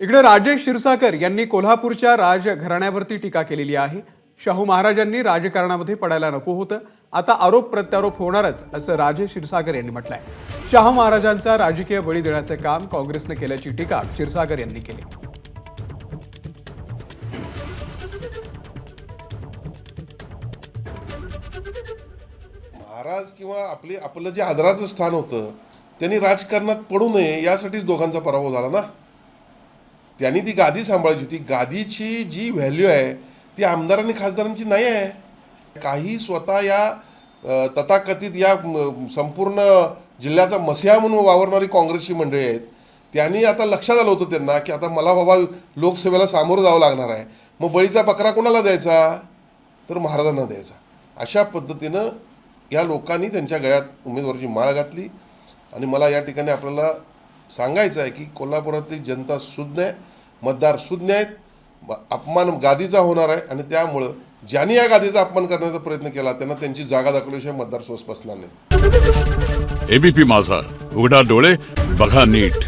इकडे राजेश क्षीरसागर यांनी कोल्हापूरच्या राजघराण्यावरती टीका केलेली आहे. शाहू महाराजांनी राजकारणामध्ये पडायला नको होतं. आता आरोप प्रत्यारोप होणारच असं राजेश क्षीरसागर यांनी म्हटलंय. शाहू महाराजांचा राजकीय बळी देण्याचे काम काँग्रेसनं केल्याची टीका क्षीरसागर यांनी केली. महाराज किंवा आपले आपलं जे आदराचं स्थान होतं त्यांनी राजकारणात पडू नये यासाठीच दोघांचा पराभव झाला ना? त्यांनी ती गादी सांभाळायची होती. गादीची जी व्हॅल्यू आहे ती आमदारांनी खासदारांची नाही आहे. काही स्वतः या तथाकथित या संपूर्ण जिल्ह्याचा मसिहा म्हणून वावरणारी काँग्रेसची मंडळी आहेत. त्यांनी आता लक्षात आलं होतं त्यांना की आता मला बाबा लोकसेवेला सामोरं जावं लागणार आहे. मग बळीचा बकरा कोणाला द्यायचा? तर महाराजांना द्यायचा. अशा पद्धतीनं या लोकांनी त्यांच्या गळ्यात उमेदवाराची माळ घातली. आणि मला या ठिकाणी आपल्याला सांगायचं आहे की कोल्हापुरातली जनता सुज्ञ आहे. मतदार सुज्ञ आहेत. अपमान गादीचा होणार आहे आणि त्यामुळं ज्यांनी या गादीचा अपमान करण्याचा प्रयत्न केला त्यांना त्यांची जागा दाखवल्याशिवाय मतदार स्वस्त बसणार नाही एबीपी माझा. उघडा डोळे बघा नीट.